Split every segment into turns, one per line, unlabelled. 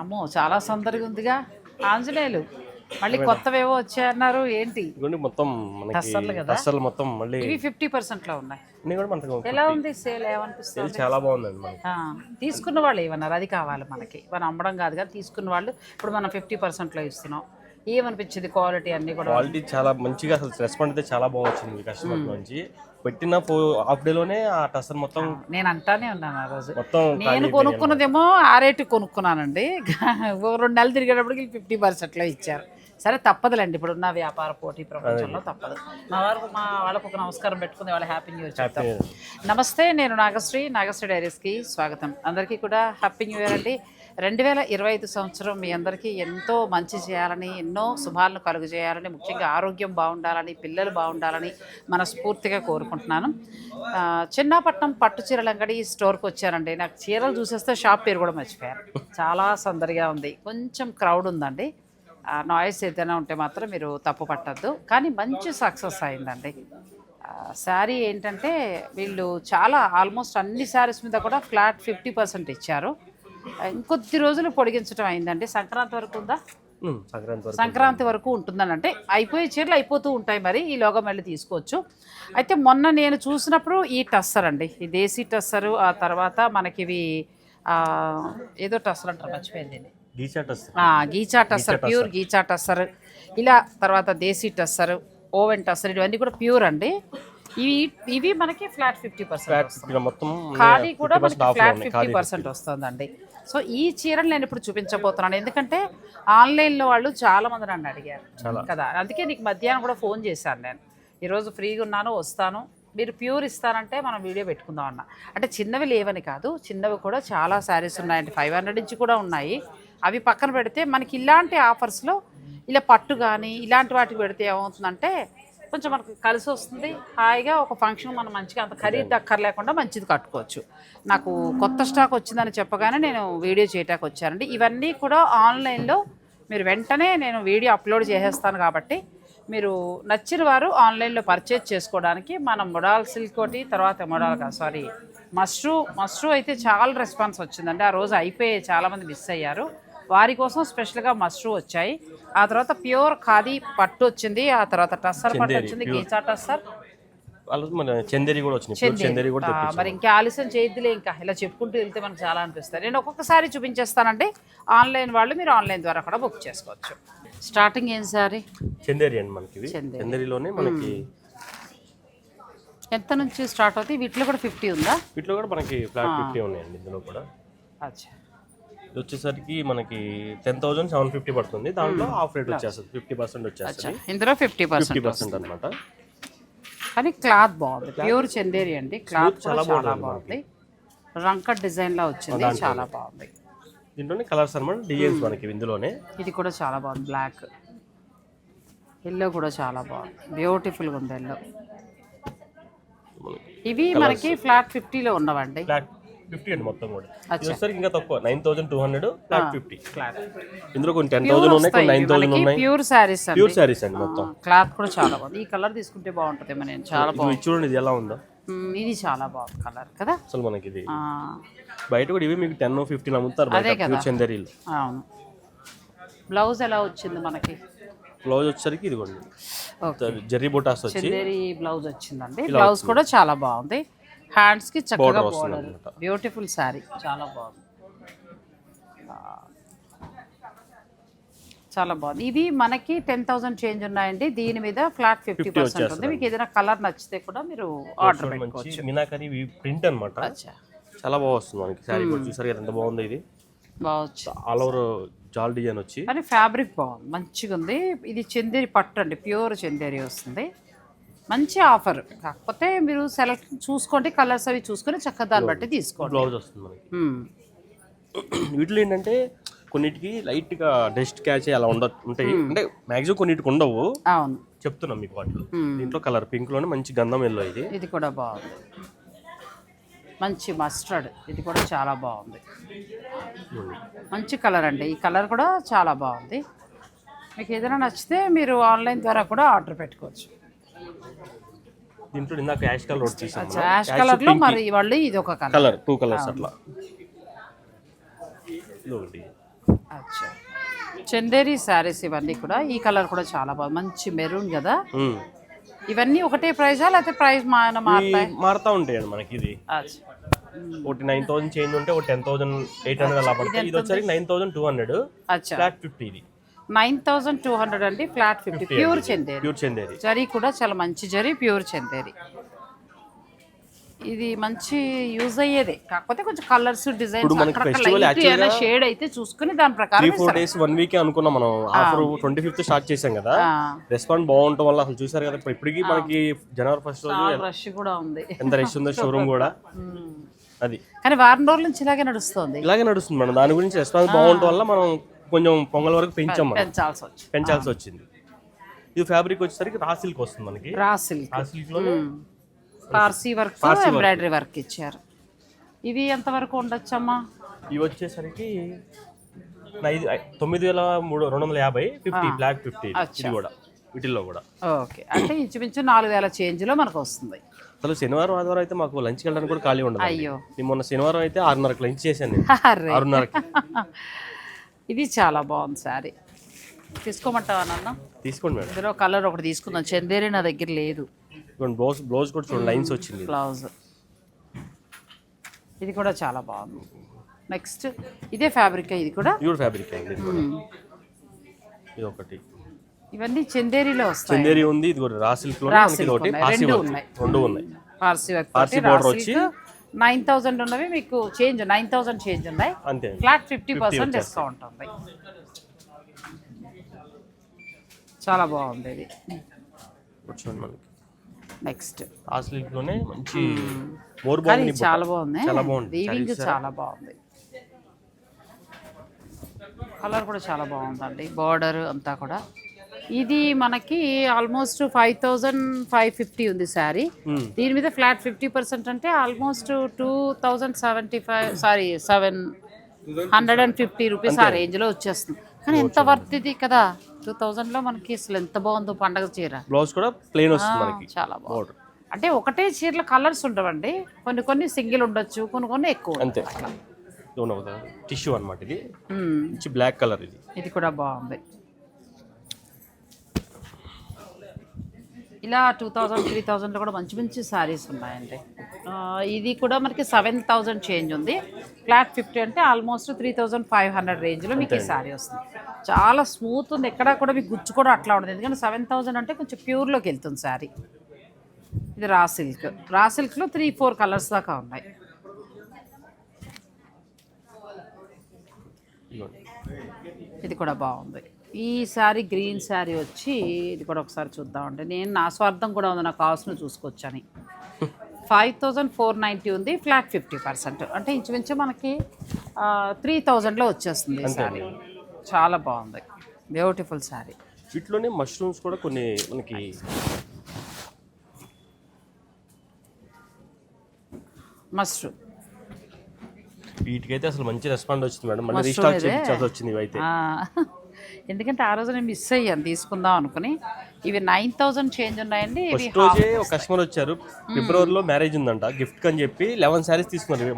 అమ్మో చాలా సందడిగా ఉందిగా. ఆంజనేయులు మళ్ళీ కొత్తవేవో వచ్చాయన్నారు ఏంటి?
ఇదిగోండి మొత్తం మనకి
టస్సర్లు కదా?
టస్సర్లు మొత్తం మళ్ళీ
ఇవి ఫిఫ్టీ లో ఉన్నాయి.
అన్ని కూడా మనకి
ఎలా ఉంది? సేల్ ఏమనిపిస్తుంది?
ఇది చాలా బాగుందండి మనకి.
ఆ, తీసుకున్న వాళ్ళు ఏమన్నారు? అది కావాలి మనకి. మనం అమ్మడం కాదు కానీ తీసుకున్న వాళ్ళు ఇప్పుడు మనం ఫిఫ్టీ లో ఇస్తున్నాం. ఏమనిపించింది? క్వాలిటీ అన్ని కూడా.
క్వాలిటీ చాలా మంచిగా అసలు రెస్పాండ్ అయితే చాలా బాగా వచ్చింది కస్టమర్ నుంచి పెట్టిన హాఫ్ డేలోనే ఆ టస్సర్ మొత్తం
నేను అంటానే ఉన్నాను ఆ రోజు.
మొత్తం
నేను కొనుక్కున్నదేమో ఆ రేటు కొనుక్కున్నానండి. రెండు నెలలు తిరిగేటప్పటికి ఫిఫ్టీ పర్సెంట్లో ఇచ్చారు. సరే తప్పదులేండి. ఇప్పుడు ఉన్న వ్యాపార పోటీ ప్రపంచంలో తప్పదు. మా వారికి మా వాళ్ళకు ఒక నమస్కారం పెట్టుకుని వాళ్ళ హ్యాపీ న్యూ ఇయర్ చెప్తాం. నమస్తే నేను నాగశ్రీ నాగశ్రీ డైరీస్కి స్వాగతం. అందరికీ కూడా హ్యాపీ న్యూ ఇయర్ అండి. రెండు వేల ఇరవై ఐదు సంవత్సరం మీ అందరికీ ఎంతో మంచి చేయాలని ఎన్నో శుభాలను కలుగు చేయాలని ముఖ్యంగా ఆరోగ్యం బాగుండాలని పిల్లలు బాగుండాలని మనస్ఫూర్తిగా కోరుకుంటున్నాను. చిన్నపట్నం పట్టు చీరల అంగడి స్టోర్కి వచ్చానండి. నాకు చీరలు చూసేస్తే షాప్ పేరు కూడా మర్చిపోయాను. చాలా సందడిగా ఉంది. కొంచెం క్రౌడ్ ఉందండి. నాయిస్ ఏదైనా ఉంటే మాత్రం మీరు తప్పు పట్టద్దు. కానీ మంచి సక్సెస్ అయిందండి. శారీ ఏంటంటే వీళ్ళు చాలా ఆల్మోస్ట్ అన్ని శారీస్ మీద కూడా ఫ్లాట్ ఫిఫ్టీ పర్సెంట్ ఇచ్చారు. ఇంకొద్ది రోజులు పొడిగించడం అయిందండి. సంక్రాంతి వరకు ఉందా?
సంక్రాంతి వరకు
సంక్రాంతి వరకు ఉంటుందని అంటే అయిపోయే చీరలు అయిపోతూ ఉంటాయి మరి. ఈలోగా మళ్ళీ తీసుకోవచ్చు. అయితే మొన్న నేను చూసినప్పుడు ఈ టస్సర్ అండి. ఈ దేశీ టస్సరు ఆ తర్వాత మనకి ఇవి ఏదో టస్సర్ అంటారు మర్చిపోయింది గీచా టస్సర్. ప్యూర్ గీచా టస్సర్. ఇలా తర్వాత దేశీ టస్సర్ ఓవెన్ టస్సర్ ఇవన్నీ కూడా ప్యూర్ అండి. ఇవి ఇవి మనకి ఫ్లాట్ ఫిఫ్టీ పర్సెంట్ ఖాదీ కూడా
50%
మనకి ఫ్లాట్. ఫిఫ్టీ పర్సెంట్ వస్తుందండి. సో ఈ చీరలు నేను ఇప్పుడు చూపించబోతున్నాను. ఎందుకంటే ఆన్లైన్లో వాళ్ళు చాలా మంది నన్ను అడిగారు కదా. అందుకే నీకు మధ్యాహ్నం కూడా ఫోన్ చేశాను నేను. ఈరోజు ఫ్రీగా ఉన్నాను వస్తాను. మీరు ప్యూర్ ఇస్తానంటే మనం వీడియో పెట్టుకుందాం అన్న. అంటే చిన్నవి లేవని కాదు చిన్నవి కూడా చాలా శారీస్ ఉన్నాయండి. ఫైవ్ హండ్రెడ్ నుంచి కూడా ఉన్నాయి. అవి పక్కన పెడితే మనకి ఇలాంటి ఆఫర్స్లో ఇలా పట్టు కానీ ఇలాంటి వాటికి పెడితే ఏమవుతుందంటే కొంచెం మనకు కలిసి వస్తుంది. హాయిగా ఒక ఫంక్షన్ మనం మంచిగా అంత ఖరీదు అక్కర్లేకుండా మంచిది కట్టుకోవచ్చు. నాకు కొత్త స్టాక్ వచ్చిందని చెప్పగానే నేను వీడియో చేయటానికి వచ్చానండి. ఇవన్నీ కూడా ఆన్లైన్లో మీరు వెంటనే నేను వీడియో అప్లోడ్ చేసేస్తాను కాబట్టి మీరు నచ్చిన వారు ఆన్లైన్లో పర్చేజ్ చేసుకోవడానికి మనం మొడాల్ సిల్క్ ఒకటి తర్వాత మొడాల్ కాదు సారీ మష్రూ మష్రూ అయితే చాలా రెస్పాన్స్ వచ్చిందండి. ఆ రోజు అయిపోయి చాలామంది మిస్ అయ్యారు. వారి కోసం స్పెషల్గా మష్రూ వచ్చాయి. ఆ తర్వాత ప్యూర్ ఖాదీ పట్టు వచ్చింది. ఆ తర్వాత టస్సర్ పట్టు వచ్చింది. గీచా టస్సర్.
చందేరి కూడా చందేరి. కూడా
మరి ఇంకా ఆలస్యం చేయొద్దులే ఇంకా. ఇలా చెప్పుకుంటూ వెళ్తే మనకు చాలా అనిపిస్తుంది. నేను ఒక్కొక్కసారి చూపించేస్తానండి. ఆన్లైన్ వాళ్ళు మీరు ఆన్లైన్ ద్వారా కూడా బుక్ చేసుకోవచ్చు. స్టార్టింగ్ ఏం సారీ?
చందేరి అండి మనకి. చందేరిలోనే మనకి
ఎంత నుంచి స్టార్ట్ అవుతాయి? వీటిలో కూడా ఫిఫ్టీ ఉందా?
వీటిలో కూడా మనకి ఫ్లాట్ ఫిఫ్టీ ఉన్నాయండి. ఇందులో కూడా.
అచ్చా.
ఇది వచ్చేసరికి మనకి టెన్ థౌసండ్ సెవెన్ ఫిఫ్టీ పడుతుంది. దాంట్లో హాఫ్ రేట్ వచ్చేస్తుంది. ఫిఫ్టీ పర్సెంట్ వచ్చేస్తుంది.
ఇందులో ఫిఫ్టీ పర్సెంట్
పర్సెంట్ అనమాట
కానీ క్లాత్ బాగుంది. ప్యూర్ చందేరి అండి. క్లాత్ చాలా బాగుంది రంకట్ డిజైన్ లా వచ్చింది. చాలా బాగుంది.
దీంట్లోనే కలర్స్ అనమాట డిజైన్స్ మనకి ఇందులోనే.
ఇది కూడా చాలా బాగుంది. బ్లాక్ ఎల్లో కూడా చాలా బాగుంది. బ్యూటిఫుల్గా ఉంది ఎల్లో ఇవి మనకి ఫ్లాట్ ఫిఫ్టీలో ఉన్నవండి.
ఫ్లాట్ ఫిఫ్టీ అండి మొత్తం కూడా. ఇది వచ్చేసరికి ఇంకా తక్కువ nine thousand two hundred flat fifty
flat
ఇందులో కొన్ని టెన్ థౌసండ్ ఉన్నాయి కొన్ని నైన్ థౌసండ్ ఉన్నాయి.
ప్యూర్ శారీస్ అండి.
ప్యూర్ శారీస్ అండి మొత్తం.
క్లాత్ కూడా చాలా బాగుంది. ఈ కలర్ తీసుకుంటే బాగుంటుంది నేను చాలా బాగుంది.
ఇది చూడండి ఇది ఎలా ఉందో.
ఇది చాలా బాగుంది కలర్ కదా?
అసలు మనకి ఇది
ఆ,
బయట కూడా ఇవి మీకు టెన్ ఫిఫ్టీన్ అమ్ముతారు బయట ప్యూర్ చందేరీలు
అవును. బ్లౌజ్ ఎలా వచ్చింది మనకి?
బ్లౌజ్ వచ్చేసరికి ఇదిగోండి. జెర్రీ బొటాస్ వచ్చి.
బ్లౌజ్ వచ్చిందండి. బ్లౌజ్ కూడా చాలా బాగుంది. హ్యాండ్స్కి చక్కగా బోర్డర్ బ్యూటిఫుల్ శారీ చాలా బాగుంది. చాలా బాగుంది. ఇవి మనకి టెన్ థౌసండ్ చేంజ్ ఉన్నాయండి. దీని మీద ఫ్లాట్ ఫిఫ్టీ పర్సెంట్ ఉంది. మీకు ఏదైనా కలర్ నచ్చితే కూడా మీరు ఆర్డర్ పెట్టుకోవచ్చు
మంచి మీనాకరి ప్రింట్ అన్నమాట.
అచ్చా.
చాలా బాగా వస్తుంది మనకి. శారీ చూసారు కదా ఎంత బాగుంది ఇది. ఆల్ ఓవర్ జాల్ డిజైన్ వచ్చి.
కానీ ఫ్యాబ్రిక్ బాగుంది. మంచిగా ఉంది ఇది చందేరి పట్టు అండి. ప్యూర్ చందేరి వస్తుంది. మంచి ఆఫర్. కాకపోతే మీరు సెలెక్ట్ చూసుకోండి కలర్స్ అవి చూసుకొని చక్కగా దాన్ని బట్టి తీసుకోండి.
బ్లౌజ్ వస్తుంది మనకి. వీటిలో ఏంటంటే కొన్నిటికి లైట్గా డస్ట్ క్యాచ్ అలా ఉండ ఉంటాయి. అంటే మాక్సిమం కొన్నిటికి ఉండవు.
అవును.
చెప్తున్నాం మీకు వాటిలో. దీంట్లో కలర్ పింక్లోనే మంచి గంధం ఎల్లో ఇది.
ఇది కూడా బాగుంది. మంచి మస్టర్డ్ ఇది కూడా చాలా బాగుంది. మంచి కలర్ అండి. ఈ కలర్ కూడా చాలా బాగుంది. మీకు ఏదైనా నచ్చితే మీరు ఆన్లైన్ ద్వారా కూడా ఆర్డర్ పెట్టుకోవచ్చు.
దీంట్లో ఇందాక యాష్ కలర్ ఒకటి తీసాం
యాష్ కలర్లో మరి వాళ్ళు ఇది ఒక కలర్.
కలర్ టూ కలర్స్ అట్లా. ఇది ఒకటి.
అచ్చా. చందేరి శారీస్ ఇవన్నీ కూడా ఈ కలర్ కూడా చాలా బాగుంది. మంచి మెరూన్ కదా. ఇవన్నీ ఒకటే ప్రైజా లేకపోతే ప్రైస్
మారుతా ఉంటాయండి మనకి ఇది. ఒకటి నైన్ థౌసండ్ చేంజ్ ఉంటే ఒక టెన్ థౌసండ్ ఎయిట్ హండ్రెడ్ అలా పడుతుంది ఇది వచ్చరికి nine thousand two hundred. Flat fifty ఇది.
నైన్ థౌజండ్ టూ హండ్రెడ్ అండి flat fifty pure Chanderi.
Pure Chanderi.
Zari కూడా చాలా మంచి జరీ ప్యూర్ చందేరి. ఇది మంచి యూజ్ అయ్యేదే. కాకపోతే కొంచెం కలర్స్
డిజైన్స్గా
షేడ్ అయితే చూసుకుని దాని
త్రీ
ప్రకారం
ఫోర్ డేస్ వన్ వీక్ అనుకున్నాం మనం. ఆఫర్ ట్వంటీ ఫిఫ్త్ స్టార్ట్ చేసాం కదా రెస్పాండ్ బాగుండటం వల్ల అసలు చూసారు కదా ఇప్పటికి మనకి జనవరి ఫస్ట్ రోజు
రష్ కూడా ఉంది.
ఎంత రష్ ఉందో షోరూమ్ కూడా. అది.
కానీ వారం రోజుల నుంచి ఇలాగే నడుస్తుంది.
ఇలాగే నడుస్తుంది మనం దాని గురించి రెస్పాన్స్ బాగుండటం వల్ల మనం కొంచెం పొంగల్ వరకు పెంచాం మనం.
పెంచాల్సి వచ్చి.
పెంచాల్సి వచ్చింది. ఇది ఫ్యాబ్రిక్ వచ్చేసరికి రా సిల్క్ వస్తుంది మనకి.
రా సిల్క్
రా సిల్క్లో
పార్సీ వర్క్ ఎంబ్రాయిడరీ వర్క్ ఇచ్చారు. ఇవి ఎంతవరకు ఉండొచ్చమ్మా?
ఇవి వచ్చేసరికి ఐదు తొమ్మిది వేల మూడు రెండు వందల యాభై ఫిఫ్టీ బ్లాక్ ఫిఫ్టీ ఇది కూడా వీటిల్లో కూడా.
ఓకే. అంటే ఇంచుమించు నాలుగు వేల చేంజ్లో మనకు వస్తుంది.
అసలు శనివారం ఆదివారం అయితే మాకు లంచ్కి వెళ్ళడానికి కూడా ఖాళీ ఉండదు
అయ్యో.
నేను మొన్న శనివారం అయితే ఆరున్నరకు లంచ్ చేశాను నేను. ఆరున్నరకి.
ఇది చాలా బాగుంది సారీ తీసుకోమంటావా నాన్న?
తీసుకోండి మేడం.
ఇందులో కలర్ ఒకటి తీసుకుందాం. చందేరి నా దగ్గర లేదు.
బ్లౌజ్ బ్లౌజ్ కూడా చూడండి లైన్స్ వచ్చింది.
బ్లౌజ్. ఇది కూడా చాలా బాగుంది. నెక్స్ట్ ఇదే ఫ్యాబ్రిక్ ఇది కూడా?
కూడా ఫ్యాబ్రిక్ ఇది ఒకటి.
ఇవన్నీ చందేరిలో వస్తాయి.
చందేరి ఉంది ఇది కూడా రా సిల్క్లో
రెండు ఉన్నాయి.
రెండు ఉన్నాయి.
Parsi work
Parsi
raw silk
వచ్చి
నైన్ థౌజండ్ ఉన్నవి మీకు చేంజ్ నైన్ థౌజండ్ చేంజ్ ఉన్నాయి. ఫ్లాట్ ఫిఫ్టీ పర్సెంట్ డిస్కౌంట్ ఉంది. చాలా బాగుంది ఇది. నెక్స్ట్
ఆ సిల్క్లోనే మంచి మోర్
కానీ
బాగుంది
ఇది చాలా బాగుంది.
చాలా బాగుంది.
వీవింగ్ చాలా బాగుంది. కలర్ కూడా చాలా బాగుందండి. బార్డర్ అంతా కూడా. ఇది మనకి almost five thousand five fifty ఉంది శారీ.
Hmm.
దీని మీద ఫ్లాట్ ఫిఫ్టీ పర్సెంట్ అంటే almost two thousand seventy five sorry seven hundred and fifty rupees ఆ రేంజ్లో వచ్చేస్తుంది. కానీ ఎంత వర్త్ ఇది కదా? టూ థౌజండ్లో మనకి అసలు ఎంత బాగుందో పండగ చీర.
బ్లౌజ్ కూడా ప్లెయిన్ వస్తుంది మనకి.
చాలా బాగుంది. అంటే ఒకటే చీరలో కలర్స్ ఉండవండి. కొన్ని కొన్ని సింగిల్ ఉండొచ్చు కొన్ని కొన్ని ఎక్కువ
అంతే. టిష్యూ అన్నమాట ఇది. బ్లాక్ కలర్ ఇది.
ఇది కూడా బాగుంది. ఇలా టూ థౌజండ్ త్రీ థౌజండ్లో కూడా మంచి మంచి శారీస్ ఉన్నాయండి. ఇది కూడా మనకి సెవెన్ థౌజండ్ చేంజ్ ఉంది. ఫ్లాట్ ఫిఫ్టీ అంటే almost three thousand five hundred రేంజ్లో మీకు ఈ శారీ వస్తుంది. చాలా స్మూత్ ఉంది. ఎక్కడా కూడా మీకు గుచ్చు కూడా అట్లా ఉండదు. ఎందుకంటే సెవెన్ థౌజండ్ అంటే కొంచెం ప్యూర్లోకి వెళ్తుంది శారీ ఇది రా సిల్క్. రా సిల్క్లో త్రీ ఫోర్ కలర్స్ దాకా ఉన్నాయి. ఇది కూడా బాగుంది. ఈ శారీ గ్రీన్ శారీ వచ్చి ఇది కూడా ఒకసారి చూద్దామండి. నేను నా స్వార్థం కూడా ఉంది నాకు కావాల్సిన చూసుకొచ్చని. ఫైవ్ థౌజండ్ ఫోర్ నైంటీ ఉంది ఫ్లాట్ ఫిఫ్టీ పర్సెంట్ అంటే ఇంచుమించు మనకి త్రీ థౌజండ్లో వచ్చేస్తుంది ఈ శారీ. చాలా బాగుంది. బ్యూటిఫుల్ శారీ.
వీటిలోనే మష్రూమ్స్ కూడా కొన్ని మనకి
మష్రూమ్
వీటికైతే అసలు మంచి రెస్పాండ్ వచ్చింది మేడం. మళ్ళీ రీస్టాక్? చేయించాల్సి వచ్చింది ఇవైతే.
ఎందుకంటే ఆ రోజు నేను మిస్ అయ్యాను తీసుకుందాం అనుకుని. ఇవి నైన్ థౌజండ్ చేంజ్ ఉన్నాయండి
ఫస్ట్ రోజే ఒక కస్టమర్ వచ్చారు. ఫిబ్రవరిలో మ్యారేజ్ ఉందంట. గిఫ్ట్ అని చెప్పి లెవెన్ శారీస్ తీసుకున్నారు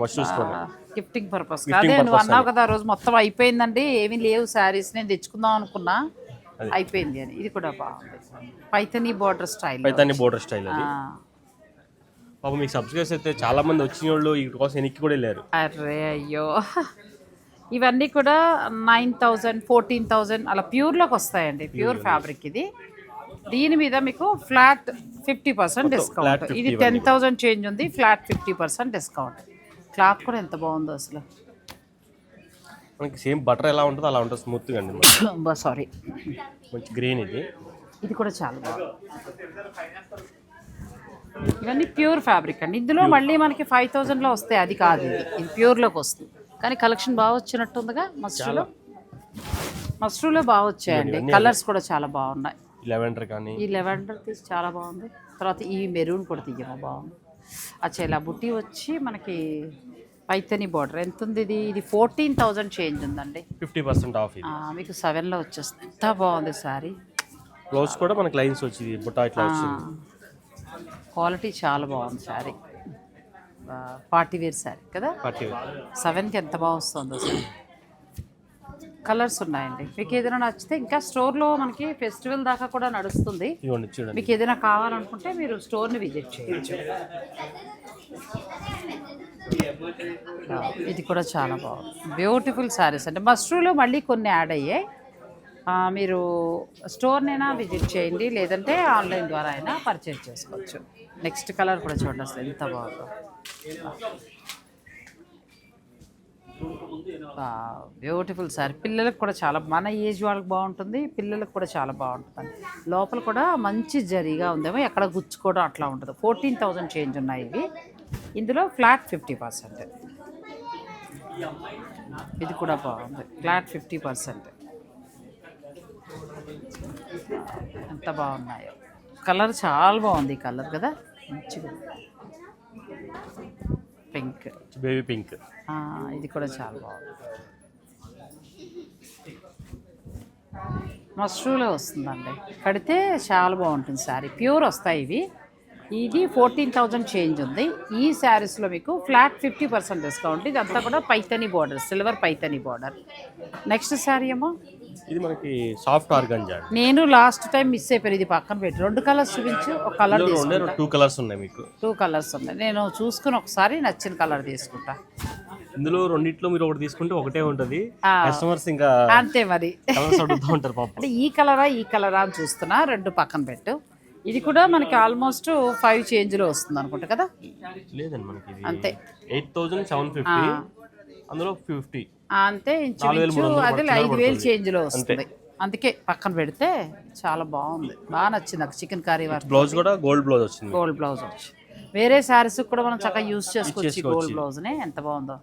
గిఫ్టింగ్ పర్పస్ అదే నువ్వు అన్నావు కదా ఆ రోజు మొత్తం అయిపోయిందండి ఏమీ లేవు శారీస్ నేను తెచ్చుకుందాం అనుకున్నా. అయిపోయింది అని ఇది కూడా బాగుంది. Paithani border style
Paithani border style అది. పాపం మీకు సబ్స్క్రైబర్స్ అయితే చాలా మంది వచ్చిన వాళ్ళు ఈ కోసం ఎనికి కూడా వెళ్ళారు.
అర్రే అయ్యో. ఇవన్నీ కూడా నైన్ థౌజండ్ ఫోర్టీన్ థౌజండ్ అలా ప్యూర్లోకి వస్తాయండి. ప్యూర్ ఫ్యాబ్రిక్ ఇది. దీని మీద మీకు ఫ్లాట్ ఫిఫ్టీ పర్సెంట్ డిస్కౌంట్.
50
ఇది టెన్ థౌజండ్ చేంజ్ ఉంది flat fifty percent discount. Cloth కూడా ఎంత బాగుందో అసలు.
మనకి సేమ్ బటర్ ఎలా ఉంటుందో అలా ఉంటుంది స్మూత్గా అండి
సారీ.
మంచి గ్రీన్ ఇది.
ఇది కూడా చాలా బాగుంది. ఇవన్నీ ప్యూర్ ఫ్యాబ్రిక్ అండి. ఇందులో మళ్ళీ మనకి ఫైవ్ థౌజండ్లో వస్తాయి అది కాదు ఇది. ఇది ప్యూర్లోకి వస్తుంది. కానీ కలెక్షన్ బాగా వచ్చినట్టుందిగా మస్ట్రూలో మస్ట్రూలో బాగా వచ్చాయండి. కలర్స్ కూడా చాలా బాగున్నాయి.
లెవెండర్ కానీ.
ఈ లెవెండర్ తీసి చాలా బాగుంది. తర్వాత ఈ మెరూన్ కూడా తీయమా బాగుంది. అచ్చా ఇలా బుట్టి వచ్చి మనకి పైతని బార్డర్. ఎంత ఉంది ఇది? ఇది ఫోర్టీన్ థౌజండ్ చేంజ్ ఉందండి.
ఫిఫ్టీ పర్సెంట్ ఆఫ్
మీకు సెవెన్లో వచ్చేస్తుంది. ఎంత బాగుంది సారీ
బ్లౌజ్ కూడా మనకి లైన్స్ వచ్చింది బుట్ట ఇట్లా
క్వాలిటీ చాలా బాగుంది శారీ. పార్టీ వేర్ శారీ కదా? సెవెన్కి ఎంత బాగా వస్తుందో సార్. కలర్స్ ఉన్నాయండి. మీకు ఏదైనా నచ్చితే ఇంకా స్టోర్లో మనకి ఫెస్టివల్ దాకా కూడా నడుస్తుంది. మీకు ఏదైనా కావాలనుకుంటే మీరు స్టోర్ని విజిట్ చేయొచ్చు. ఇది కూడా చాలా బాగుంది. బ్యూటిఫుల్ శారీస్ అంటే మస్ట్రూలో మళ్ళీ కొన్ని యాడ్ అయ్యాయి మీరు స్టోర్నైనా విజిట్ చేయండి. లేదంటే ఆన్లైన్ ద్వారా అయినా పర్చేజ్ చేసుకోవచ్చు. నెక్స్ట్ కలర్ కూడా చూడండి అసలు ఎంత బాగుందో. బ్యూటిఫుల్ సార్ పిల్లలకు కూడా చాలా మన ఏజ్ వాళ్ళకి బాగుంటుంది పిల్లలకు కూడా చాలా బాగుంటుంది లోపల కూడా మంచి జరీగా ఉందేమో ఎక్కడ గుచ్చుకోవడం అట్లా ఉంటుంది ఫోర్టీన్ థౌజండ్ చేంజ్ ఉన్నాయి ఇవి. ఇందులో ఫ్లాట్ ఫిఫ్టీ పర్సెంట్ ఇది కూడా బాగుంది. ఫ్లాట్ ఫిఫ్టీ పర్సెంట్ ఎంత బాగున్నాయో. కలర్ చాలా బాగుంది ఈ కలర్ కదా. మంచిగా పింక్
బేబీ పింక్
ఇది కూడా చాలా బాగుంది. మష్రూలో వస్తుందండి. కడితే చాలా బాగుంటుంది శారీ. ప్యూర్ వస్తాయి ఇవి. ఇది ఫోర్టీన్ థౌజండ్ చేంజ్ ఉంది. ఈ శారీస్లో మీకు ఫ్లాట్ ఫిఫ్టీ పర్సెంట్ డిస్కౌంట్. ఇదంతా కూడా Paithani border silver Paithani border. Next sari ఏమో?
ఇది మనకి సాఫ్ట్ ఆర్గంజా అండి.
నేను లాస్ట్ టైం మిస్ అయిపోయాను ఇది పక్కన పెట్టి. రెండు కలర్స్ చూపించు ఒక కలర్ తీసుకుంటా.
టూ కలర్స్ ఉన్నాయి మీకు.
టూ కలర్స్ ఉన్నాయి. నేను చూసుకుని ఒకసారి నచ్చిన కలర్ తీసుకుంటా.
ఇందులో రెండిట్లో మీరు ఒకటి తీసుకుంటే ఒకటే ఉంటది. కస్టమర్స్ ఇంకా
అంతే మరి.
అడుగుతూ ఉంటారు పాపం.
అంటే ఈ కలరా ఈ కలరా అని చూస్తున్నా రెండు పక్కన పెట్టు. ఇది కూడా మనకి ఆల్మోస్ట్ ఫైవ్ చేంజ్లో వస్తుంది అనుకుంటా కదా?
లేదండి మనకి
అంతే.
ఎయిట్ థౌజండ్ సెవెన్ ఫిఫ్టీ అందులో ఫిఫ్టీ
అంతే ఇంచుమించు అదే. ఐదు వేలు చేంజ్లో వస్తుంది. అందుకే పక్కన పెడితే చాలా బాగుంది. బాగా నచ్చింది నాకు చికెన్ కర్రీ వర్క్.
బ్లౌజ్ కూడా గోల్డ్ బ్లౌజ్ వచ్చింది.
గోల్డ్ బ్లౌజ్ వచ్చి. వేరే శారీస్ కూడా మనం చక్కగా యూస్
చేసుకోవచ్చు.
గోల్డ్ బ్లౌజ్ని. ఎంత బాగుందో.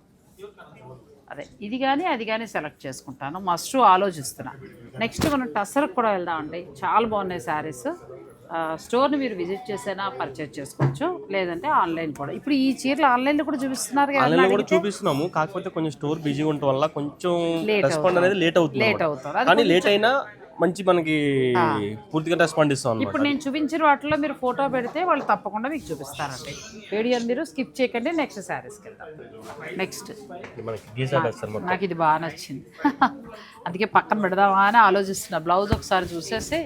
అదే ఇది కానీ అది కానీ సెలెక్ట్ చేసుకుంటాను. మస్ట్ ఆలోచిస్తున్నా. నెక్స్ట్ మనం టస్సర్కి కూడా వెళ్దామండి. చాలా బాగున్నాయి శారీస్. స్టోర్ని మీరు విజిట్ చేసైనా పర్చేజ్ చేసుకోవచ్చు. లేదంటే ఆన్లైన్ కూడా. ఇప్పుడు ఈ చీరలు ఆన్లైన్లో కూడా చూపిస్తున్నారు కదా
ఆన్లైన్ కూడా చూపిస్తున్నాము. కాకపోతే కొంచెం స్టోర్ బిజీగా ఉండటం వల్ల కొంచెం రెస్పాండ్ అనేది లేట్ అవుతుంది
లేట్ అది
కానీ లేట్ అయినా మంచి మనకి పూర్తిగా రెస్పాండ్ ఇస్తాం
ఇప్పుడు నేను చూపించిన వాటిలో మీరు ఫోటో పెడితే వాళ్ళు తప్పకుండా మీకు చూపిస్తారండి. వీడియోని మీరు స్కిప్ చేయకండి నెక్స్ట్ శారీస్కి వెళ్దాం. నెక్స్ట్. నాకు ఇది బాగా నచ్చింది. అందుకే పక్కన పెడదామా అని ఆలోచిస్తున్నా. బ్లౌజ్ ఒకసారి చూసేసి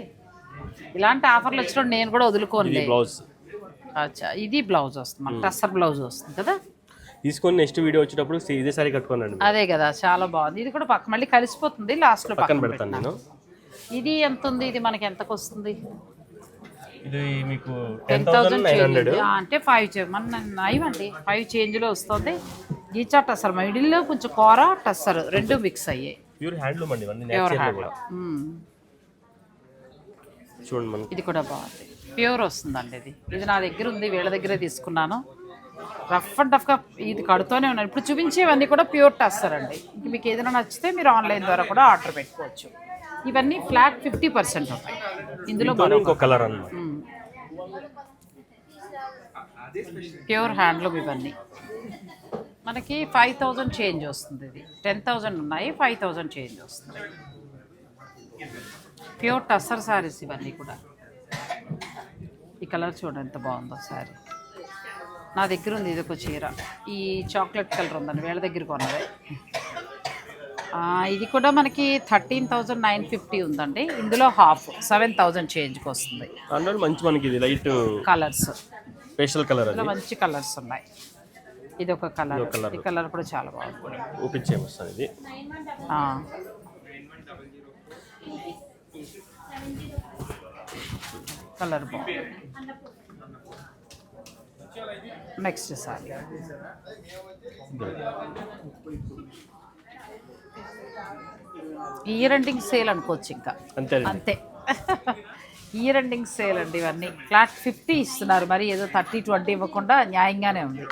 ఇలాంటి ఆఫర్లు వచ్చినప్పుడు నేను కూడా
ఇది
వదులుకోండి
బ్లౌజ్.
అచ్చా ఇది బ్లౌజ్ వస్తుంది మనకి టస్సర్ బ్లౌజ్ వస్తుంది కదా.
తీసుకొని నెక్స్ట్ వీడియో వచ్చేటప్పుడు ఇదే సారీ కట్టుకోనండి
అదే కదా చాలా బాగుంది. ఇది కూడా పక్క మళ్ళీ కలిసిపోతుంది లాస్ట్లో
పక్కన
పక్కన
పెడతాను నేను.
ఇది ఎంత ఉంది? ఇది మనకి ఎంతకు వస్తుంది?
ఇది మీకు
టెన్
థౌసండ్
అంటే ఫైవ్ మన నైవ్ అండి ఫైవ్ చేంజ్లో వస్తుంది. గీచా టస్సర్ మిడిల్లో కొంచెం కూర టస్సర్ రెండు మిక్స్ అయ్యాయి.
ప్యూర్ హ్యాండ్లూమ్ అండి
ప్యూర్
నేచురల్
హ్యాండ్
కూడా. చూడండి
ఇది కూడా బాగుంది. ప్యూర్ వస్తుందండి ఇది. ఇది నా దగ్గర ఉంది వీళ్ళ దగ్గరే తీసుకున్నాను. రఫ్ అండ్ టఫ్గా ఇది కడుతూనే ఉన్నాను. ఇప్పుడు చూపించేవన్నీ కూడా ప్యూర్ టస్సరండి ఇంక మీకు ఏదైనా నచ్చితే మీరు ఆన్లైన్ ద్వారా కూడా ఆర్డర్ పెట్టుకోవచ్చు. ఇవన్నీ ఫ్లాట్ ఫిఫ్టీ పర్సెంట్ ఉంటాయి. ఇందులో
ఇంకో కలర్
ప్యూర్ హ్యాండ్లూమ్ ఇవన్నీ. మనకి ఫైవ్ థౌజండ్ చేంజ్ వస్తుంది ఇది. టెన్ థౌజండ్ ఉన్నాయి ఫైవ్ థౌజండ్ చేంజ్ వస్తుంది. ప్యూర్ టస్సర్ సారీస్ ఇవన్నీ కూడా. ఈ కలర్ చూడండి ఎంత బాగుందో శారీ. నా దగ్గర ఉంది ఇది ఒక చీర. ఈ చాక్లెట్ కలర్ ఉందండి వీళ్ళ దగ్గర కొన్నదే. ఇది కూడా మనకి థర్టీన్ థౌజండ్ నైన్ ఫిఫ్టీ ఉందండి. ఇందులో హాఫ్ సెవెన్ థౌజండ్ చేంజ్కి వస్తుంది.
అందులో మంచి మనకి ఇది లైట్
కలర్స్.
పేస్టల్ కలర్
ఇందులో మంచి కలర్స్ ఉన్నాయి. ఇది ఒక కలర్. ఈ కలర్. కూడా చాలా బాగుంది.
ఓపెన్ ఇది.
కలర్ బాగుంది. Next sari. Year ending sale అనుకోవచ్చు ఇంకా.
అంతే
ఇయర్ ఎండింగ్ సేల్ అండి ఇవన్నీ. ఫ్లాట్ ఫిఫ్టీ ఇస్తున్నారు. మరి ఏదో థర్టీ ట్వంటీ ఇవ్వకుండా న్యాయంగానే ఉంది.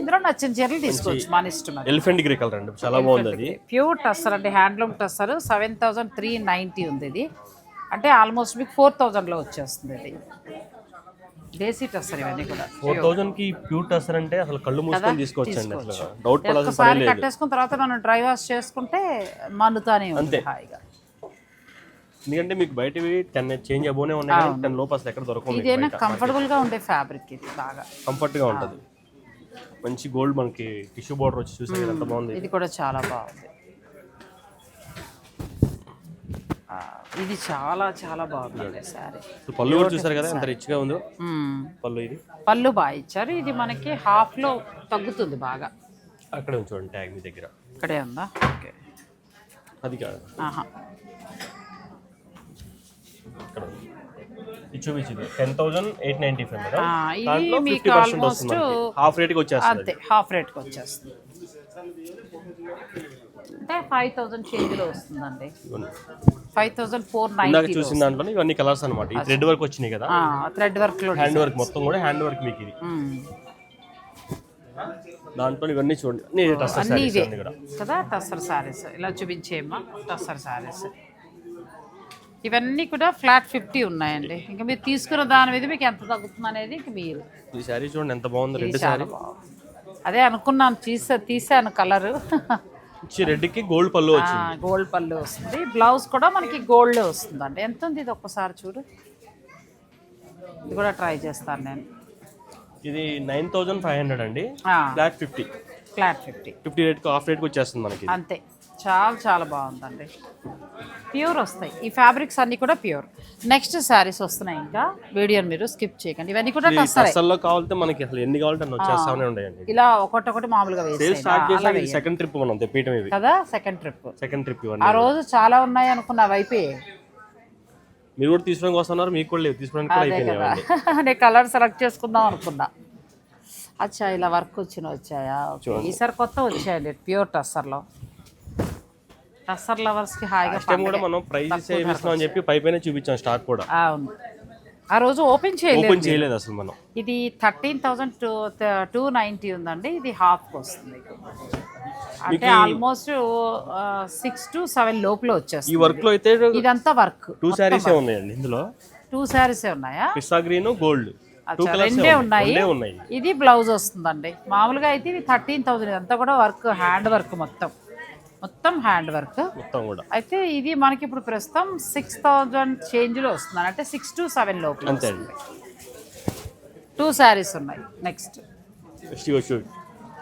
ఇందులో నచ్చిన చీరలు తీసుకోవచ్చు మన ఇష్టం
ఎలిఫెంట్ గ్రే కలర్ అండి. చాలా బాగుంది
ప్యూర్ టస్సర్ అండి handloom tussar seven thousand three ninety ఉంది ఇది. అంటే ఆల్మోస్ట్ మీకు ఫోర్ థౌజండ్లో వచ్చేస్తుంది ఇది దేశీ టస్సర్ ఇవన్నీ కూడా.
ఫోర్ థౌజండ్కి ప్యూర్ టసర్ అంటే అసలు కళ్ళు మూసుకొని తీసుకోవచ్చు అండి అసలు. డౌట్ పడాల్సిన
కట్టేసుకున్న తర్వాత మనం డ్రై వాష్ చేసుకుంటే మన్నుతానే ఉంది
అంతే.
హాయిగా.
ఎందుకంటే మీకు బయటవి టెన్ చేంజ్ అబోనే ఉన్నాయి టెన్ లోపు అసలు ఎక్కడ దొరకవు మీకు
ఇదేనా కంఫర్టబుల్గా ఉండే ఫ్యాబ్రిక్ ఇది బాగా.
కంఫర్ట్గా ఉంటది. మంచి గోల్డ్ మనకి టిష్యూ బోర్డర్ వచ్చి చూసారు ఎంత బాగుంది.
ఇది కూడా చాలా బాగుంది ఆ, ఇది చాలా చాలా బాగుంది
ఇప్పుడు పళ్ళు కూడా చూసారు కదా ఎంత రిచ్గా ఉందో? పళ్ళు ఇది?
పళ్ళు బాగా ఇచ్చారు. ఇది మనకి హాఫ్లో తగ్గుతుంది బాగా.
అక్కడ ఉంది చూడండి ట్యాగ్ మీ దగ్గర.
ఇక్కడే ఉందా? ఓకే
అది కాదు.
ఆహా.
ఇక్కడ చూపించింది ten thousand eight ninety five దాంట్లో ఫిఫ్టీ పర్సెంట్ వస్తుంది హాఫ్ రేట్కి వచ్చేస్తుంది.
అంతే హాఫ్ రేట్కి వచ్చేస్తుంది. అంటే ఫైవ్ థౌజండ్ చేంజ్లో వస్తుందండి. ఫైవ్ థౌజండ్ ఫోర్ నైన్టీ
చూసిన దాంట్లో ఇవన్నీ కలర్స్ అనమాట ఈ థ్రెడ్ వర్క్ వచ్చినాయి కదా?
థ్రెడ్ వర్క్లో
హ్యాండ్ వర్క్ మొత్తం కూడా హ్యాండ్ వర్క్ మీకు ఇది. దాంట్లో ఇవన్నీ చూడండి. అన్ని సారీస్ కూడా.
కదా టస్సర్ శారీస్ ఇలా చూపించేమ్మా టస్సర్ శారీస్ ఇవన్నీ కూడా ఫ్లాట్ ఫిఫ్టీ ఉన్నాయండి. ఇంకా మీరు తీసుకున్న దాని మీద మీకు ఎంత తగ్గుతుంది అనేది మీరు.
ఈ శారీ చూడండి ఎంత బాగుంది రెడ్
బాగుంది. అదే అనుకున్నాను తీసా తీసాను కలరు
రెడ్కి గోల్డ్ పళ్ళు వచ్చింది.
గోల్డ్ పళ్ళు వస్తుంది. బ్లౌజ్ కూడా మనకి గోల్డ్ వస్తుందండి. ఎంత ఉంది ఇది ఒక్కసారి చూడు. ఇది కూడా ట్రై చేస్తాను నేను.
ఇది నైన్ థౌసండ్ ఫైవ్ హండ్రెడ్ అండి. Flat fifty
flat fifty
fifty రేట్కి హాఫ్ రేట్కి వచ్చేస్తుంది మనకి.
అంతే. చాలా చాలా బాగుందండి. ప్యూర్ వస్తాయి. ఈ ఫ్యాబ్రిక్స్ అన్నీ కూడా ప్యూర్ నెక్స్ట్ శారీస్ వస్తున్నాయి ఇంకా. వీడియోని మీరు స్కిప్ చేయకండి. ఇవన్నీ కూడా
ఈ
టస్సరే
అసల్లో కావాలంటే మనకి అసలు ఎన్ని కావాలంటే వచ్చేస్తానే
ఇలా ఒకటొకటి మామూలుగా.
సెకండ్ ట్రిప్ మనం తెప్పీయటం ఇవి
కదా? సెకండ్ ట్రిప్
సెకండ్ ట్రిప్
ఆ రోజు చాలా ఉన్నాయి అనుకున్నా అయిపోయాయి
మీరు కూడా తీసుకోవడానికి వస్తున్నారు మీకు కూడా లేవు. తీసుకోవడానికి కూడా అయిపోయినాయి.
నేను కలర్ సెలెక్ట్ చేసుకుందాం అనుకున్నా. అచ్చా ఇలా వర్క్ వచ్చిన వచ్చాయా. ఈసారి కొత్త వచ్చాయండి ప్యూర్ టస్సర్లో టస్సర్ లవర్స్కి హాయిగా
టైం కూడా మనం ప్రైస్ సేవిస్తున్నాం అని చెప్పి పై పైన చూపించాం స్టాక్ కూడా.
అవును. ఆ రోజు ఓపెన్ చేయలేదు.
ఓపెన్ చేయలేదు అసలు మనం.
ఇది thirteen thousand two two ninety ఉందండి. ఇది హాఫ్కి వస్తుంది. అంటే ఆల్మోస్ట్ సిక్స్ టు సెవెన్ లోపల
ఈ
వచ్చేస్తుంది.
వర్క్లో అయితే
ఇదంతా వర్క్.
టూ శారీస్ ఉన్నాయండి ఇందులో?
టూ శారీస్ ఉన్నాయా?
Pista green gold.
రెండే ఉన్నాయి. ఇది బ్లౌజ్ వస్తుందండి. మామూలుగా అయితే ఇది థర్టీన్ థౌసండ్. ఇదంతా కూడా వర్క్ హ్యాండ్ వర్క్ మొత్తం. మొత్తం హ్యాండ్ వర్క్.
మొత్తం కూడా.
అయితే ఇది మనకి ఇప్పుడు ప్రస్తుతం సిక్స్ థౌజండ్ చేంజ్లో వస్తుంది అంటే సిక్స్ టు సెవెన్ లోపల
అంతే అండి.
టూ శారీస్ ఉన్నాయి. నెక్స్ట్.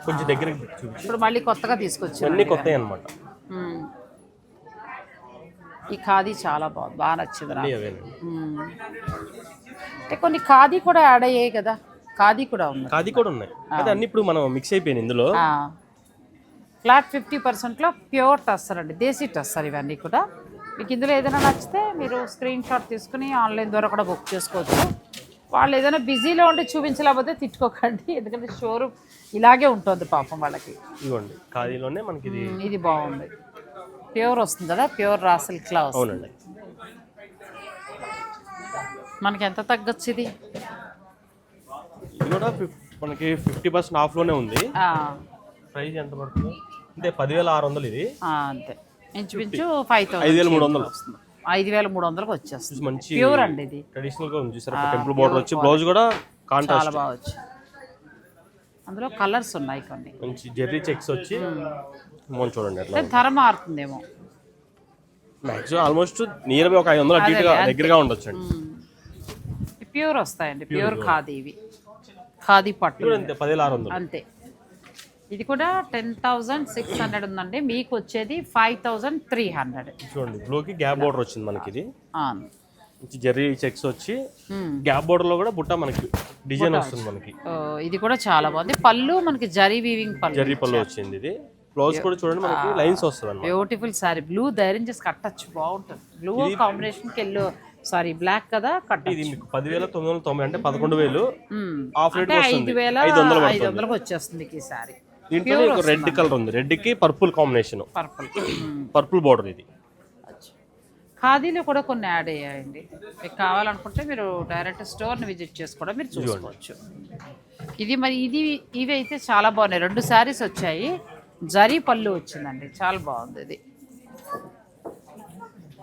కొంచెం దగ్గరికి చూపించు.
ఇప్పుడు మళ్ళీ కొత్తగా తీసుకొచ్చాను
అన్ని కొత్తవి అనమాట.
ఈ ఖాదీ చాలా బాగుంది బాగా నచ్చింది. అంటే కొన్ని ఖాదీ కూడా యాడ్ అయ్యాయి కదా. ఖాదీ కూడా ఉంది.
అది కూడా ఉన్నాయి. అన్ని ఇప్పుడు మనం మిక్స్ అయిపోయింది ఇందులో.
ఫ్లాట్ ఫిఫ్టీ పర్సెంట్లో ప్యూర్ టస్సర్ దేశీ టస్సర్ ఇవన్నీ కూడా. మీకు ఇందులో ఏదైనా నచ్చితే మీరు స్క్రీన్ షాట్ తీసుకుని ఆన్లైన్ ద్వారా కూడా బుక్ చేసుకోవచ్చు. వాళ్ళు ఏదైనా బిజీలో ఉంటే చూపించలేకపోతే తిట్టుకోకండి ఎందుకంటే షోరూమ్ ఇలాగే ఉంటుంది పాపం వాళ్ళకి.
ఇవ్వండి ఖాదీలోనే మనకి ఇది
బాగుంది. ప్యూర్ వస్తుంది కదా ప్యూర్ రా సిల్క్లా వస్తుంది
అవునండి.
మనకి ఎంత తగ్గొచ్చు ఇది
ఇది కూడా మనకి ఫిఫ్టీ పర్సెంట్ ఆఫ్లోనే ఉంది. ప్రైస్ ఎంత పడుతుంది? అంటే పదివేల ఆరు వందలు ఇది.
అంతే. ఇంచుమించు ఫైవ్
ఐదు వేల మూడు వందలు.
వస్తుంది. ఐదు వేల మూడు వందలకు వచ్చేస్తుంది.
మంచి
ప్యూర్ అండి ఇది.
ట్రెడిషనల్గా ఉంది చూసారా? టెంపుల్ బోర్డర్ వచ్చి బ్లౌజ్ కూడా
చాలా
కాంట్రాస్ట్
బాగా వచ్చి. అందులో కలర్స్ ఉన్నాయి కొన్ని.
మంచి జెర్రీ చెక్స్ వచ్చి. మనం చూడండి అట్లా
అంటే ధర మారుతుందేమో.
మాక్సిమం ఆల్మోస్ట్ నియర్ ఒక ఐదు వందలు అటు ఇటుగా దగ్గరగా ఉండొచ్చు అండి
ప్యూర్ వస్తాయండి. ప్యూర్ ఖాదీ ఇవి ఖాదీ పట్టు.
అంతే పదివేల ఆరు వందలు.
అంతే. ఇది కూడా టెన్ థౌజండ్ సిక్స్ హండ్రెడ్ ఉందండి. మీకు వచ్చేది ఫైవ్ థౌజండ్ త్రీ హండ్రెడ్
చూడండి బ్లూకి గ్యాప్ బోర్డర్ వచ్చింది మనకి ఇది. జెర్రీ చెక్స్ వచ్చి. గ్యాప్ బోర్డర్లో కూడా బుట్ట మనకి డిజైన్ వస్తుంది మనకి.
ఇది కూడా చాలా బాగుంది. పళ్ళు మనకి జరీ వీవింగ్ పళ్ళు.
జెర్రీ పళ్ళు వచ్చింది ఇది. బ్లౌజ్ కూడా చూడండి మనకి లైన్స్ వస్తుంది
బ్యూటిఫుల్ సారీ బ్లూ ధైర్యం చేసి కట్టచ్చు బాగుంటుంది. బ్లూ కాంబినేషన్కి ఎల్లో సారీ బ్లాక్ కదా కట్ట
ఇది మీకు పదివేల తొమ్మిది వందల తొంభై అంటే పదకొండు వేలు. ఆఫ్ రేట్
ఐదు వేల
ఐదు
వందలకు వచ్చేస్తుంది ఈ సారీ
దీంట్లో రెడ్ కలర్ ఉంది. రెడ్కి purple combination
purple
purple border ఇది.
ఖాదీలో కూడా కొన్ని యాడ్ అయ్యాయండి. మీకు కావాలనుకుంటే మీరు డైరెక్ట్ స్టోర్ని విజిట్ చేసి కూడా మీరు చూసుకోవచ్చు. ఇది మరి ఇది ఇవి అయితే చాలా బాగున్నాయి. రెండు శారీస్ వచ్చాయి. జరీ పళ్ళు వచ్చిందండి. చాలా బాగుంది ఇది.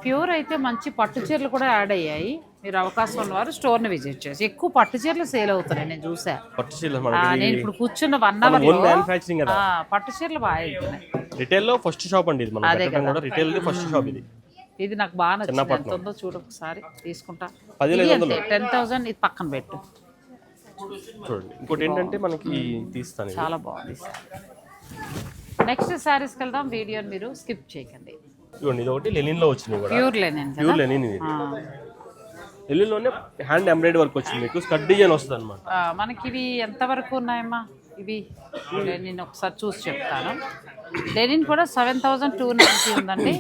ప్యూర్ అయితే మంచి పట్టు చీరలు కూడా యాడ్ అయ్యాయి. మీరు అవకాశం ఉన్నవారు స్టోర్ని విజిట్ చేసి. ఎక్కువ పట్టు చీరలు సేల్ అవుతున్నాయి నేను చూసా.
పట్టు చీరలు
నేను ఇప్పుడు కూర్చున్న వన్
కదా.
పట్టు చీరలు బాగా వెళ్తున్నాయి.
రిటైల్లో ఫస్ట్ షాప్ అండి ఇది రిటైల్ ఫస్ట్ షాప్ ఇది.
ఇది నాకు బాగా నచ్చింది. ఎంత ఉందో చూడు ఒకసారి తీసుకుంటా. టెన్ థౌసండ్ ఇది పక్కన పెట్టు.
చూడండి. ఇంకోటి ఏంటంటే మనకి తీస్తాను.
చాలా బాగుంది నెక్స్ట్ శారీస్కి వెళ్దాం. వీడియోని మీరు స్కిప్ చేయకండి.
ఇవ్వండి ఇది ఒకటి లెనిన్లో వచ్చింది
ప్యూర్ లెనిన్
ప్యూర్ లెనిన్ ఇది.
ఆ.
లెనిన్లోనే హ్యాండ్ ఎంబ్రాయిడరీ వర్క్ వచ్చింది మీకు. స్కర్ట్ డిజైన్ వస్తుంది అనమాట
మనకి ఇవి ఎంతవరకు ఉన్నాయమ్మా? ఇవి లెనిన్ ఒకసారి చూసి చెప్తాను. లెనిన్ కూడా సెవెన్ థౌజండ్ టూ నైంటీ ఉందండి.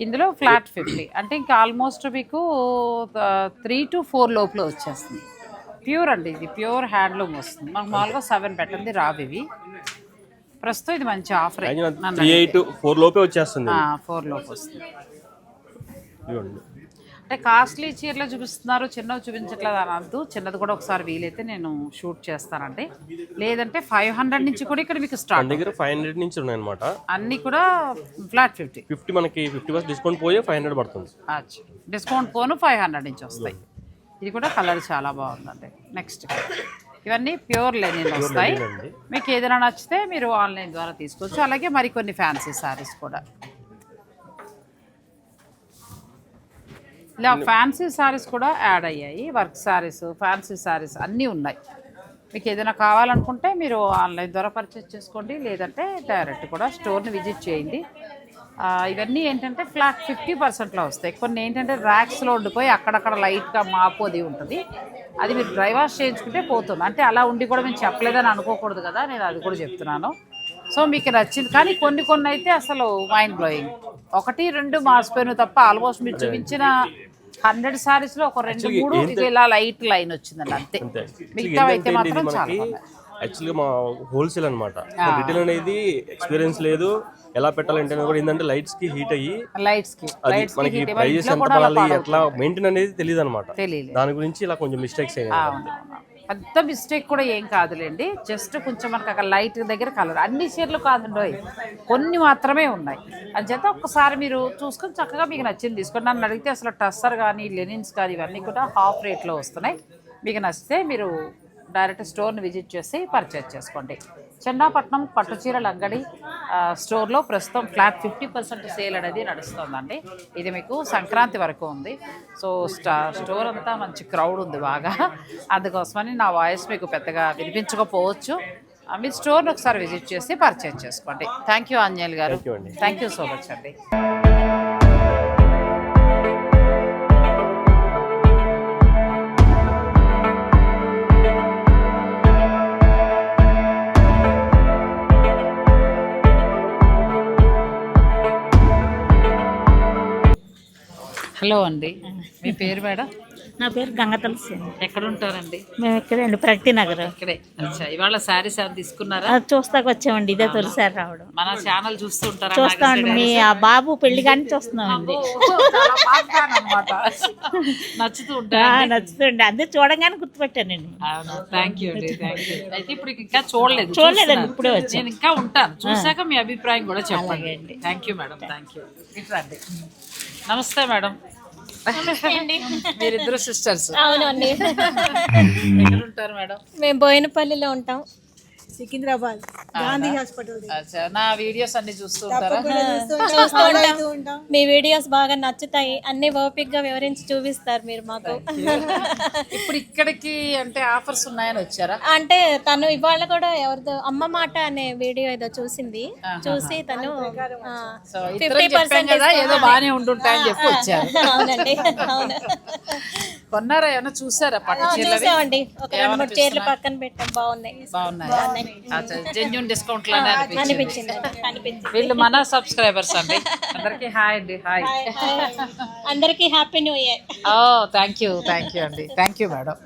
ఇందులో ఫ్లాట్ ఫిఫ్టీ అంటే ఇంకా ఆల్మోస్ట్ మీకు త్రీ టు ఫోర్ లోపల వచ్చేస్తుంది. ప్యూర్ అండి ఇది. ప్యూర్ హ్యాండ్లూమ్ వస్తుంది. మనకు మామూలుగా సెవెన్ పెట్టింది రావు ఇవి. ప్రస్తుతం ఇది మంచి ఆఫర్
ఫోర్ లోపే వచ్చేస్తుంది.
ఫోర్ లోపు వస్తుంది. అంటే కాస్ట్లీ చీరలు చూపిస్తున్నారు చిన్నవి చూపించట్లేదు అని అనద్దు. చిన్నది కూడా ఒకసారి వీలైతే నేను షూట్ చేస్తానండి. లేదంటే ఫైవ్ హండ్రెడ్ నుంచి కూడా ఇక్కడ మీకు స్టార్ట్
దగ్గర ఫైవ్ హండ్రెడ్ నుంచి ఉన్నాయన్నమాట.
అన్నీ కూడా ఫ్లాట్ ఫిఫ్టీ.
ఫిఫ్టీ మనకి ఫిఫ్టీ పర్సెంట్ డిస్కౌంట్ పోయి ఫైవ్ హండ్రెడ్ పడుతుంది.
అచ్చా. డిస్కౌంట్ పోను ఫైవ్ హండ్రెడ్ నుంచి వస్తాయి. ఇది కూడా కలర్ చాలా బాగుందండి. నెక్స్ట్ ఇవన్నీ ప్యూర్ లెనిన్ వస్తాయి. మీకు ఏదైనా నచ్చితే మీరు ఆన్లైన్ ద్వారా తీసుకోవచ్చు. అలాగే మరికొన్ని ఫ్యాన్సీ శారీస్ కూడా. ఇలా ఫ్యాన్సీ శారీస్ కూడా యాడ్ అయ్యాయి. వర్క్ శారీస్ ఫ్యాన్సీ శారీస్ అన్నీ ఉన్నాయి. మీకు ఏదైనా కావాలనుకుంటే మీరు ఆన్లైన్ ద్వారా పర్చేస్ చేసుకోండి. లేదంటే డైరెక్ట్ కూడా స్టోర్ని విజిట్ చేయండి. ఇవన్నీ ఏంటంటే ఫ్లాట్ ఫిఫ్టీ పర్సెంట్లో వస్తాయి. కొన్ని ఏంటంటే ర్యాక్స్లో ఉండిపోయి అక్కడక్కడ లైట్గా మాపు అది ఉంటుంది. అది మీరు డ్రై వాష్ చేయించుకుంటే పోతుంది. అంటే అలా ఉండి కూడా మేము చెప్పలేదని అనుకోకూడదు కదా నేను అది కూడా చెప్తున్నాను. సో మీకు నచ్చింది. కానీ కొన్ని కొన్ని అయితే అసలు మైండ్ బ్లోయింగ్ ఒకటి రెండు మాసిపోయిన తప్ప ఆల్మోస్ట్ మీరు చూపించిన హండ్రెడ్ సారీస్లో ఒక రెండు మూడు ఇలా లైట్ లైన్ వచ్చిందండి అంతే. మిగతా అయితే మాత్రం చాలా.
యాక్చువల్గా మా హోల్సేల్ అనమాట రిటైల్ అనేది ఎక్స్పీరియన్స్ లేదు. ఎలా పెట్టాలంటే కూడా ఏంటంటే లైట్స్కి హీట్ అయ్యి
లైట్స్కి
అది మనకి ప్రైజెస్ ఎంత పడాలి ఎట్లా మెయింటైన్ అనేది తెలియదు అనమాట దాని గురించి ఇలా కొంచెం మిస్టేక్స్ అయినాయి.
పెద్ద మిస్టేక్ కూడా ఏం కాదులేండి. జస్ట్ కొంచెం మనకు అక్కడ లైట్ దగ్గర కలర్ అన్ని చీరలు కాదండి కొన్ని మాత్రమే ఉన్నాయి. అని చేత ఒక్కసారి మీరు చూసుకొని చక్కగా మీకు నచ్చింది తీసుకోండి. నన్ను అడిగితే అసలు టస్సర్ కానీ లెనిన్స్ కానీ ఇవన్నీ కూడా హాఫ్ రేట్లో వస్తున్నాయి. మీకు నచ్చితే మీరు డైరెక్ట్ స్టోర్ని విజిట్ చేసి పర్చేజ్ చేసుకోండి. చెన్నాపట్నం పట్టు చీరల అంగడి స్టోర్లో ప్రస్తుతం ఫ్లాట్ ఫిఫ్టీ పర్సెంట్ సేల్ అనేది నడుస్తుందండి. ఇది మీకు సంక్రాంతి వరకు ఉంది. సో స్టా స్టోర్ అంతా మంచి క్రౌడ్ ఉంది బాగా. అందుకోసమని నా వాయిస్ మీకు పెద్దగా వినిపించకపోవచ్చు. మీ స్టోర్ని ఒకసారి విజిట్ చేసి పర్చేజ్ చేసుకోండి. థ్యాంక్ యూ అంజలి గారు. థ్యాంక్ యూ సో మచ్ అండి. హలో అండి. మీ పేరు మేడం?
నా పేరు గంగ తులసి
ఎక్కడ ఉంటారండి
మేము ఇక్కడండి ప్రగతి నగర్.
ఇక్కడే. అచ్చా. ఇవాళ శారీస్ ఏమైనా తీసుకున్నారా?
చూస్తాకు వచ్చామండి ఇదే తొలిసారి రావడం.
మన ఛానల్ చూస్తూ ఉంటారా
చూస్తామండి మీ ఆ బాబు పెళ్ళి కానీ చూస్తున్నామండి
నచ్చుతూ ఉంటా
నచ్చుతుంది అదే చూడంగానే గుర్తుపెట్టానండి.
థ్యాంక్ యూ అండి థ్యాంక్ యూ అయితే ఇప్పుడు ఇంకా చూడలేదు
చూడలేదండి. ఇప్పుడే వచ్చాను.
నేను ఇంకా ఉంటాను. చూసాక మీ అభిప్రాయం కూడా చెప్పండి.
అండి.
Thank you madam thank you నమస్తే మేడం మీరిద్దరు సిస్టర్స్
అవునండి.
ఎక్కడ ఉంటారు మేడం?
మేము బోయినపల్లిలో ఉంటాం.
సికింద్రాబాద్ గాంధీ హాస్పిటల్
అచ్చా. నా వీడియోస్ అన్ని చూస్తూ ఉంటారా?
చూస్తూ ఉంటాం. మీ వీడియోస్ బాగా నచ్చుతాయి. అన్ని ఓపిక్గా వివరించి చూపిస్తారు మీరు మాకు.
ఇప్పుడు ఇక్కడికి అంటే ఆఫర్స్ ఉన్నాయని వచ్చారా?
అంటే తను ఇవాళ కూడా ఎవరిదో అమ్మ మాట అనే వీడియో ఏదో చూసింది. చూసి తను
సో
ఫిఫ్టీ పర్సెంట్
కదా ఏదో బాగానే ఉండుంటాయని చెప్పి వచ్చారు.
అవునండి అవును.
కొన్నారా? ఏమైనా చూసారా? పట్టు చీరలవి?
చూసామండి. ఒక రెండు మూడు చీరలు పక్కన పెట్టాం. బాగున్నాయి?
బాగున్నాయా. జెన్యున్
డిస్కౌంట్లోనే అనిపించింది.
వీళ్ళు మన సబ్స్క్రైబర్స్ అండి. అందరికి హాయ్ అండి హాయ్.
అందరికీ happy new year
oh thank you thank you అండి. Thank you madam